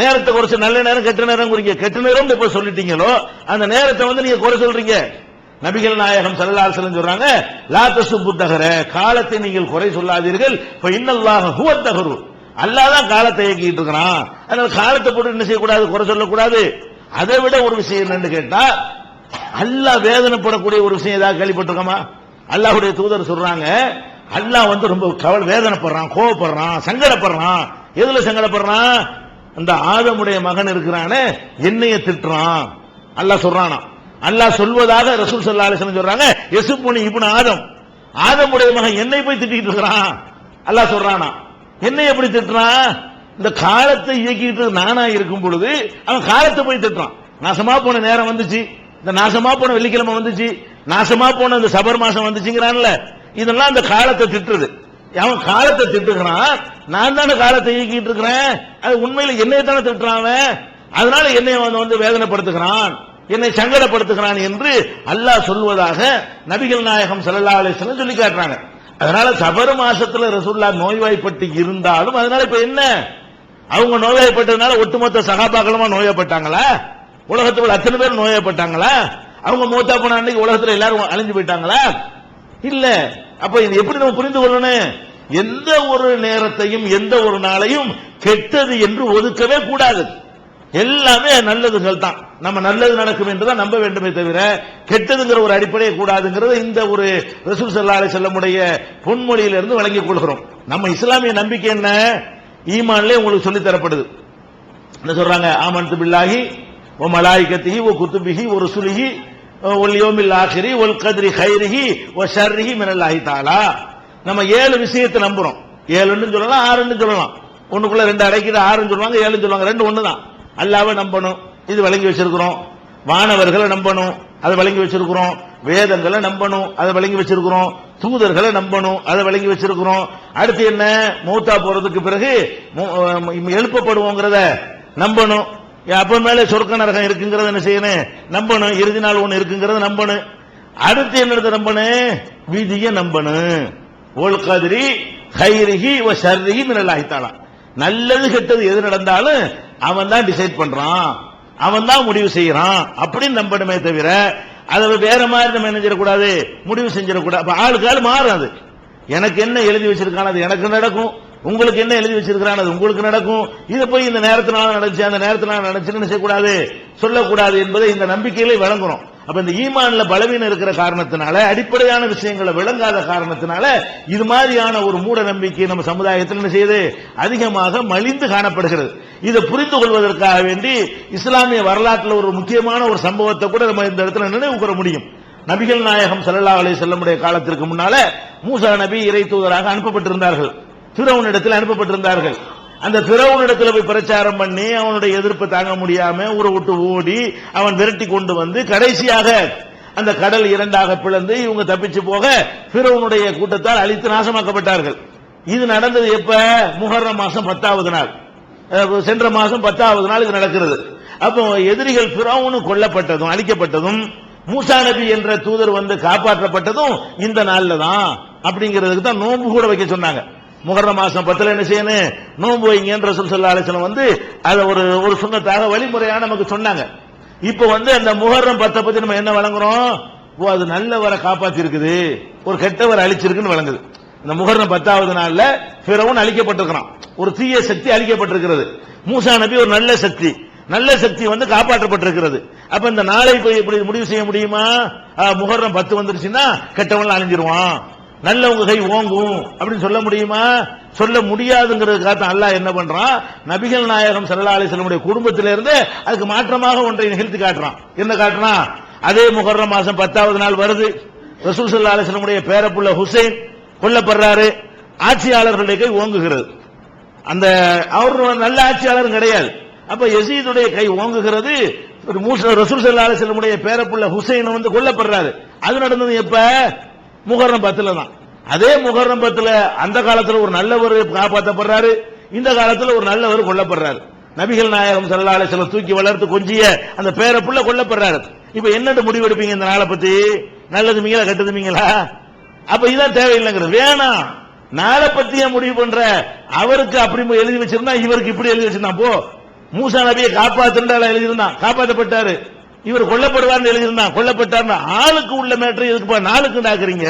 நேரத்தை குறைச்சு நல்ல நேரம் கெட்ட நேரம் குறிங்க கெட்ட நேரம் இப்ப சொல்லிட்டீங்களோ அந்த நேரத்தை வந்து நீங்க குறை சொல்றீங்க. நபிகள் நாயகம் ஸல்லல்லாஹு அலைஹி சொல்றாங்க லா தசுப்பு தகர காலத்தை நீங்கள் குறை சொல்லாதீர்கள். இப்ப இன்னல்லாக ஹுவத்தகரு தகரு அல்லாஹ் தான் காலத்தை இயக்கிட்டு இருக்கிறான். அதனால காலத்தை போட்டு என்ன செய்யக்கூடாது? குறை சொல்லக்கூடாது. அதை விட ஒரு விஷயம் என்னன்னு கேட்டா அல்லாஹ் வேதனைப்படக்கூடிய ஒரு விஷயம் ஏதாவது கேள்விப்பட்டிருக்கோமா? அல்லாஹுடைய தூதர் சொல்றாங்க அல்லாஹ் வந்து ரொம்ப கவலை வேதனைப்படுறான் கோவப்படுறான் சங்கடப்படுறான். எதுல சங்கடப்படுறான்? அந்த ஆதமுடைய மகன் இருக்கிறானே என்னைய திட்டுறான். அல்லாஹ் சொல்றானா அல்லாஹ் சொல்வதாக ரசூல் சல்லா அலைஹி சொல்றாங்க எசுப்புனி இப்னு ஆதம். ஆதமுடைய மகன் என்னை போய் திட்டிட்டு இருக்கிறான். அல்லாஹ் சொல்றானா என்னை எப்படி திட்டுறான் இந்த காலத்தை இயக்கிட்டு நானா இருக்கும் பொழுது அவன் காலத்தை போய் திட்டுறான். நாசமா போன நேரம் வந்துச்சு இந்த நாசமா போன வெள்ளிக்கிழமை வந்துச்சு நாசமா போன இந்த சபர் மாசம் வந்துச்சுங்கிறான்ல இதெல்லாம் அந்த காலத்தை திட்டுறது அவன் காலத்தை திட்டுகிறான் நான் தானே காலத்தை இயக்கிட்டு இருக்கிறேன் அது உண்மையில என்னைய தானே திட்டுறான் அதனால என்னை அவன் வந்து வேதனைப்படுத்துகிறான். என்னை சங்கடப்படுத்துகிறான் என்று அல்லாஹ் சொல்வதாக நபிகள் நாயகம் ஸல்லல்லாஹு அலைஹி சொல்லி காட்டுறாங்க. அதனால சபர் மாசத்துல ரசூல்லா நோய்வாய்ப்பட்டு இருந்தாலும் அதனால இப்ப என்ன? அவங்க நோய்வாய்ப்பட்டதுனால ஒட்டுமொத்த சகாபாக்களமா நோயப்பட்டாங்களா உலகத்துல அத்தனை பேர் நோயப்பட்டாங்களா அவங்க மூத்தா போன அன்னைக்கு உலகத்துல எல்லாரும் அழிஞ்சு போயிட்டாங்களா? இல்ல. அப்ப இது எப்படி நம்ம புரிந்து கொள்ளணும்? எந்த ஒரு நேரத்தையும் எந்த ஒரு நாளையும் கெட்டது என்று ஒதுக்கவே கூடாது. எல்லாமே நல்லதுகள் தான். நம்ம நல்லது நடக்கும் என்றுதான் நம்ப வேண்டுமே தவிர கெட்டதுங்கிற ஒரு அடிப்படையே கூடாதுங்கிறது இந்த ஒரு ரசூல் ஸல்லல்லாஹு செல்லமுடைய வஸல்லமுடைய பொன்மொழியிலிருந்து வழங்கிக் கொள்கிறோம். நம்ம இஸ்லாமிய நம்பிக்கை என்ன? ஈமான்லே உங்களுக்கு சொல்லி தரப்படுது. என்ன சொல்றாங்க? ஆமன் பில்லாஹி ஓ மலாய்கத்திஹி ஓ குத்துபிகி ஒரு சுலிகி ஒல் யோமில் ஆஹிரி ஒல் கதிரி ஹைரிகி ஓ ஷர்ரிகி மினல்லாஹி தாலா நம்ம ஏழு விஷயத்தை நம்புறோம். ஏழுன்னு சொல்லலாம் ஆறுன்னு சொல்லலாம். ஒண்ணுக்குள்ள ரெண்டு அடைக்கிறது ஆறுன்னு சொல்லுவாங்க ஏழுன்னு சொல்லுவாங்க. ரெண்டு ஒன்று தான் அல்லாவை நம்பணும். இது வழங்கி வச்சிருக்கிறோம். வானவர்களை நம்பணும். அதை வழங்கி வச்சிருக்கிறோம். வேதங்களை நம்பணும். அதை வழங்கி வச்சிருக்கிறோம். தூதர்களை நம்பணும். அதை வழங்கி வச்சிருக்கிறோம். அடுத்து என்ன? மூத்தா போறதுக்கு பிறகு எழுப்பப்படுவோங்கிறத நம்பணும். அப்ப மேல சொர்க்க நரகம் இருக்குங்கிறத என்ன செய்யணும்? நம்பணும். இறுதி நாள் ஒன்று இருக்குங்கிறத நம்பணும். அடுத்து என்னது நம்பணும்? விதியை நம்பணும். ஓல் கதிரி ஹைரிஹி வ ஷர்ரிஹி மினல்லாஹி நல்லது கெட்டது எது நடந்தாலும் அவன் தான் டிசைட் பண்றான். அவன் தான் முடிவு செய்யறான். அப்படின்னு நம்பணுமே தவிர அதை வேற மாதிரி நம்ம என்ன செய்யக்கூடாது? முடிவு செஞ்சிடக்கூடாது. ஆளுக்கு ஆள் மாறும் அது. எனக்கு என்ன எழுதி வச்சிருக்கான் அது எனக்கு நடக்கும். உங்களுக்கு என்ன எழுதி வச்சிருக்கிறான் அது உங்களுக்கு நடக்கும். இதை போய் இந்த நேரத்தினால நடந்துச்சு அந்த நேரத்தினால நடந்துச்சுன்னு செய்யக்கூடாது? சொல்லக்கூடாது என்பதை இந்த நம்பிக்கையிலே வழங்குறோம் அப்ப இந்த ஈமான்ல பலவீனம் இருக்கிற காரணத்தினால அடிப்படையான விஷயங்களை விளங்காத காரணத்தினால இது மாதிரியான ஒரு மூட நம்பிக்கை நம்ம சமுதாயத்தில் என்ன செய்யுது? அதிகமாக மலிந்து காணப்படுகிறது. இதை புரிந்து கொள்வதற்காக வேண்டி இஸ்லாமிய வரலாற்றில் ஒரு முக்கியமான ஒரு சம்பவத்தை கூட நம்ம இந்த இடத்துல நினைவு கூற முடியும். நபிகள் நாயகம் சல்லா அலி செல்லமுடைய காலத்திற்கு முன்னால மூசா நபி இறை தூதராக அனுப்பப்பட்டிருந்தார்கள். இடத்தில் அனுப்பப்பட்டிருந்தார்கள். அந்த இடத்துல போய் பிரச்சாரம் பண்ணி அவனுடைய எதிர்ப்பு தாங்க முடியாம ஊரை விட்டு ஓடி அவன் விரட்டி கொண்டு வந்து கடைசியாக அந்த கடல் இரண்டாக பிளந்து இவங்க தப்பிச்சு போக பிறவனுடைய கூட்டத்தால் அழித்து நாசமாக்கப்பட்டார்கள். இது நடந்தது எப்ப? முஹர்ரம் மாசம் பத்தாவது நாள். சென்ற மாசம் பத்தாவது நாள் இது நடக்கிறது. அப்போ எதிரிகள் பிறவுனு கொல்லப்பட்டதும் அழிக்கப்பட்டதும் மூசா நபி என்ற தூதர் வந்து காப்பாற்றப்பட்டதும் இந்த நாள்ல தான். அப்படிங்கிறதுக்கு தான் நோன்பு கூட வைக்க சொன்னாங்க. முகர்ற மாசம் பத்துல என்ன செய்யணும்? நோன்பு வைங்கன்ற சொல் சொல்ல ஆலோசனை வந்து அதை ஒரு ஒரு சுண்ணத்தாக வழிமுறையா நமக்கு சொன்னாங்க. இப்போ வந்து அந்த முகர்ரம் பத்தை பத்தி நம்ம என்ன வழங்குறோம்? ஓ அது நல்லவரை காப்பாத்தி இருக்குது ஒரு கெட்டவர் அழிச்சிருக்குன்னு வழங்குது. இந்த முகர்ணம் பத்தாவது நாள்ல பிறவும் அழிக்கப்பட்டிருக்கிறான். ஒரு தீய சக்தி அழிக்கப்பட்டிருக்கிறது. மூசா நபி ஒரு நல்ல சக்தி. நல்ல சக்தி வந்து காப்பாற்றப்பட்டிருக்கிறது. அப்ப இந்த நாளை போய் இப்படி முடிவு செய்ய முடியுமா? ஆ, பத்து வந்துருச்சுன்னா கெட்டவன் அழிஞ்சிருவான். நல்லவங்க கை ஓங்கும். அப்படின்னு சொல்ல முடியுமா? சொல்ல முடியாதுங்கிறதுக்காக தான் அல்லாஹ் என்ன பண்றான்? நபிகள் நாயகம் சல்லா அலைஹி வஸல்லமுடைய குடும்பத்திலிருந்து அதுக்கு மாற்றமாக ஒன்றை நிகழ்த்தி காட்டுறான். என்ன காட்டுறான் அதே முகர்ற மாசம் பத்தாவது நாள் வருது. ரசூல் சல்லா அலைஹி பேரப்புள்ள ஹுசைன் கொல்லப்படுறாரு. ஆட்சியாளர்களுடைய கை ஓங்குகிறது. அந்த அவர் நல்ல ஆட்சியாளரும் கிடையாது. அப்ப எசீதுடைய கை ஓங்குகிறது. ஒரு ரசூல் ஸல்லல்லாஹு அலைஹி பேரப்புள்ள ஹுசைன் வந்து கொல்லப்படுறாரு. அது நடந்தது எப்ப? முகரம் பத்துல தான். அதே முகரம் பத்துல அந்த காலத்துல ஒரு நல்லவர் காப்பாற்றப்படுறாரு இந்த காலத்துல ஒரு நல்லவர் கொல்லப்படுறாரு. நபிகள் நாயகம் ஸல்லல்லாஹு சில தூக்கி வளர்த்து கொஞ்சிய அந்த பேரப்புள்ள கொல்லப்படுறாரு. இப்ப என்னட்டு முடிவெடுப்பீங்க இந்த நாளை பத்தி? நல்லது மீங்களா கெட்டது மீங்களா அப்ப இதான் தேவையில்லைங்கிறது. வேணாம் நாளை பத்திய முடிவு பண்ற? அவருக்கு அப்படி எழுதி வச்சிருந்தா இவருக்கு இப்படி எழுதி வச்சிருந்தான் போ. மூசா நபியை காப்பாத்துண்டால எழுதியிருந்தான். காப்பாற்றப்பட்டாரு இவர் கொல்லப்படுவார்னு எழுதியிருந்தான். கொல்லப்பட்டார் ஆளுக்கு உள்ள மேட்டர் எதுக்குப்பா நாளுக்கு நாக்குறீங்க?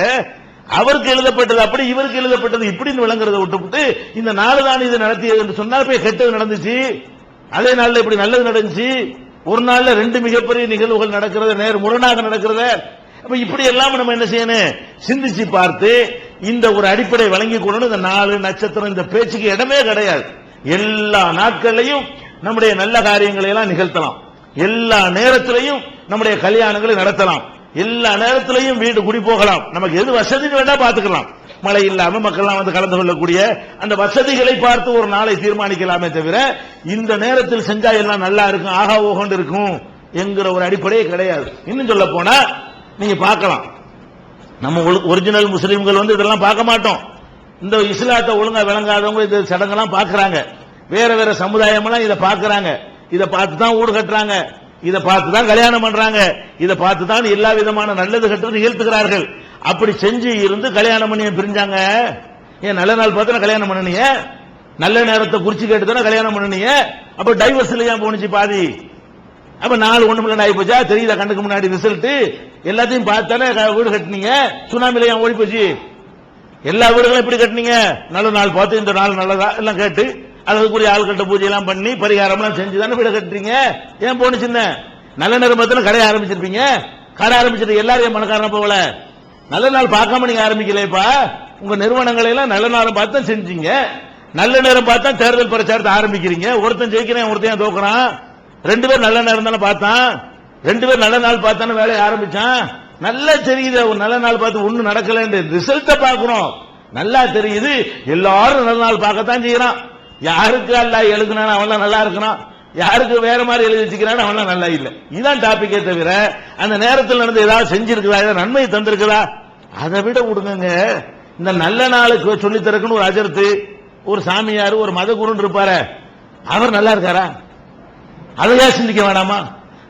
அவருக்கு எழுதப்பட்டது அப்படி இவருக்கு எழுதப்பட்டது இப்படின்னு விளங்குறத விட்டுவிட்டு இந்த நாலு தான் இது நடத்தியது என்று சொன்னால் போய் கெட்டது நடந்துச்சு. அதே நாளில் இப்படி நல்லது நடந்துச்சு. ஒரு நாள்ல ரெண்டு மிகப்பெரிய நிகழ்வுகள் நடக்கிறது நேர் முரணாக நடக்கிறத. அப்ப இப்படி எல்லாம் நம்ம என்ன செய்யணும்? சிந்திச்சு பார்த்து இந்த ஒரு அடிப்படை வழங்கி கொள்ளணும். இந்த நாலு நட்சத்திரம் இந்த பேச்சுக்கு இடமே கிடையாது. எல்லா நாட்கள்லையும் நம்முடைய நல்ல காரியங்களை எல்லாம் நிகழ்த்தலாம். எல்லா நேரத்திலையும் நம்முடைய கல்யாணங்களை நடத்தலாம். எல்லா நேரத்திலையும் வீடு குடி போகலாம். நமக்கு எது வசதின்னு வேணா பாத்துக்கலாம் மழை இல்லாம மக்கள்லாம் வந்து கலந்து கொள்ளக்கூடிய அந்த வசதிகளை பார்த்து ஒரு நாளை தீர்மானிக்கலாமே தவிர இந்த நேரத்தில் செஞ்சா எல்லாம் நல்லா இருக்கும் ஆகா ஓகோண்டு இருக்கும் என்கிற ஒரு அடிப்படையே கிடையாது. இன்னும் சொல்ல போனா நீங்க பார்க்கலாம். நம்ம ஒரிஜினல் முஸ்லீம்கள் வந்து இதெல்லாம் பார்க்க மாட்டோம். இந்த இஸ்லாத்தை ஒழுங்கா விளங்காதவங்க இந்த சடங்கெல்லாம் பார்க்கறாங்க. வேற வேற சமுதாயம் எல்லாம் இதை பார்க்கறாங்க. இதை பார்த்து தான் ஊடு கட்டுறாங்க. இதை பார்த்து தான் கல்யாணம் பண்றாங்க. இதை பார்த்து தான் எல்லா விதமான நல்லது கட்டுறது நிகழ்த்துகிறார்கள். அப்படி செஞ்சு இருந்து கல்யாணம் பண்ணி பிரிஞ்சாங்க. ஏன் நல்ல நாள் பார்த்து கல்யாணம் பண்ணனீங்க நல்ல நேரத்தை குறிச்சு கேட்டு தானே கல்யாணம் பண்ணனிய? அப்ப டைவர்ஸ் ஏன் போனுச்சு பாதி? அப்ப நாலு ஒண்ணு மில்லியன் ஆகி போச்சா? தெரியுதா கண்ணுக்கு முன்னாடி ரிசல்ட் எல்லாத்தையும் பார்த்தானே வீடு கட்டினீங்க. சுனாமில ஏன் ஓடி போச்சு எல்லா வீடுகளும் எப்படி கட்டினீங்க? நல்ல நாள் பார்த்து இந்த நாள் நல்லதா? எல்லாம் கேட்டு அதுக்குரிய ஆள்கட்ட பூஜை எல்லாம் பண்ணி பரிகாரம் எல்லாம் செஞ்சு தானே வீடு கட்டுறீங்க? ஏன் போனுச்சுன்னு நல்ல நேரம் கடைய ஆரம்பிச்சிருப்பீங்க. கடை ஆரம்பிச்சிட்டு எல்லாரும் மனக்காரன் போகல? நல்ல நாள் பார்க்காம நீங்க ஆரம்பிக்கலையப்பா. உங்க நிறுவனங்களை எல்லாம் நல்ல நேரம் பார்த்து தான் செஞ்சீங்க. நல்ல நேரம் பார்த்தா தேர்தல் பிரச்சாரத்தை ஆரம்பிக்கிறீங்க. ஒருத்தன் ஜெயிக்கிறேன் ஒருத்தன் தோக்குறான்? ரெண்டு பேர் நல்ல நேரம் தானே பார்த்தான். ரெண்டு பேர் நல்ல நாள் பார்த்தானே வேலையை ஆரம்பிச்சான். நல்லா தெரியுது ஒரு நல்ல நாள் பார்த்து ஒன்றும் நடக்கலன்ற ரிசல்ட்டை பார்க்குறோம். நல்லா தெரியுது எல்லாரும் நல்ல நாள் பார்க்கத்தான் செய்யறான். யாருக்கு அல்ல எழுதுனான் அவன்லாம் நல்லா இருக்கிறான் யாருக்கு வேற மாதிரி எழுதி வச்சுக்கிறான் அவன்லாம் நல்லா இல்லை. இதுதான் டாபிக்கே தவிர அந்த நேரத்தில் நடந்து ஏதாவது செஞ்சிருக்குதா? ஏதாவது நன்மை தந்திருக்குதா? அதை விட விடுங்க இந்த நல்ல நாளுக்கு சொல்லி தரக்குன்னு ஒரு அஜர்த்து ஒரு சாமியார் ஒரு மத குருன்னு இருப்பாரு. அவர் நல்லா இருக்காரா? அதையா சிந்திக்க வேணாமா?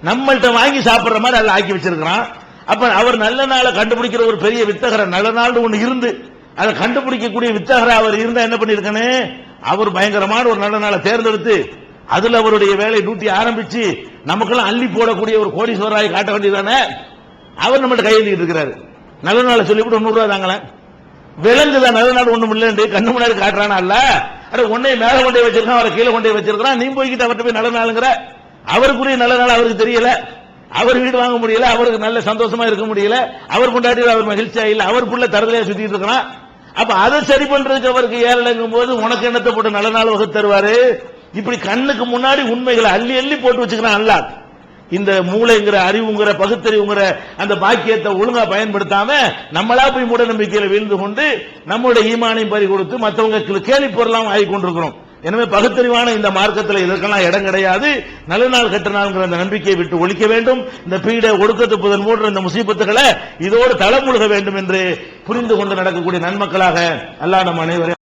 நம்மள்கிட்ட வாங்கி சாப்பிடுற மாதிரி அதில் ஆக்கி வச்சிருக்கிறான். அப்ப அவர் நல்ல நாளை கண்டுபிடிக்கிற ஒரு பெரிய வித்தகர நல்ல நாள் ஒன்று இருந்து அதை கண்டுபிடிக்கக்கூடிய வித்தகர அவர் இருந்தா என்ன பண்ணிருக்கனே அவர் பயங்கரமான ஒரு நல்ல நாளை தேர்ந்தெடுத்து அதுல அவருடைய வேலை டூட்டி ஆரம்பிச்சு நமக்கெல்லாம் அள்ளி போடக்கூடிய ஒரு கோடீஸ்வராய் காட்ட வேண்டியதானே? அவர் நம்மகிட்ட கையெழுத்திட்டு இருக்கிறாரு. நல்ல நாளை சொல்லிவிட்டு நூறு ரூபா தாங்களேன் விலங்குதான் நல்ல நாள் ஒண்ணும் இல்லை கண்ணு முன்னாடி காட்டுறானா அல்ல அட உன்னை மேல கொண்டே வச்சிருக்கான் அவரை கீழே கொண்டே வச்சிருக்கான் நீ போய்கிட்டு அவர்கிட்ட போய் நல்ல நாளுங்கிற? அவருக்குரிய நல்ல நாள் அவருக்கு தெரியல. அவர் வீடு வாங்க முடியல அவருக்கு நல்ல சந்தோஷமா இருக்க முடியல அவர் கொண்டாடி அவர் மகிழ்ச்சியா இல்ல அவர் புள்ள தரதலையா சுத்திட்டு இருக்கலாம் அப்ப அதை சரி பண்றதுக்கு அவருக்கு ஏழங்கும் போது உனக்கு என்னத்தை போட்டு நல்ல நாள் வகுத்து தருவாரு? இப்படி கண்ணுக்கு முன்னாடி உண்மைகளை அள்ளி அள்ளி போட்டு வச்சுக்கிறான் அல்ல இந்த மூளைங்கிற அறிவுங்கிற பகுத்தறிவுங்கிற அந்த பாக்கியத்தை ஒழுங்கா பயன்படுத்தாம நம்மளா போய் மூட நம்பிக்கையில வீழ்ந்து கொண்டு நம்மளுடைய ஈமானையும் பறி கொடுத்து மற்றவங்க கேலி பொருளாம் ஆகி கொண்டிருக்கிறோம். எனவே பகுத்தறிவான இந்த மார்க்கத்தில் இதற்கெல்லாம் இடம் கிடையாது. நல்ல நாள் கெட்ட நாள்ங்கிற அந்த நம்பிக்கையை விட்டு ஒழிக்க வேண்டும். இந்த பீட ஒடுக்கத்து புதன் போன்ற இந்த முசீபத்துகளை இதோடு தளமுழுக வேண்டும் என்று புரிந்து கொண்டு நடக்கக்கூடிய நன்மக்களாக அல்லாஹ் நம் அனைவரும்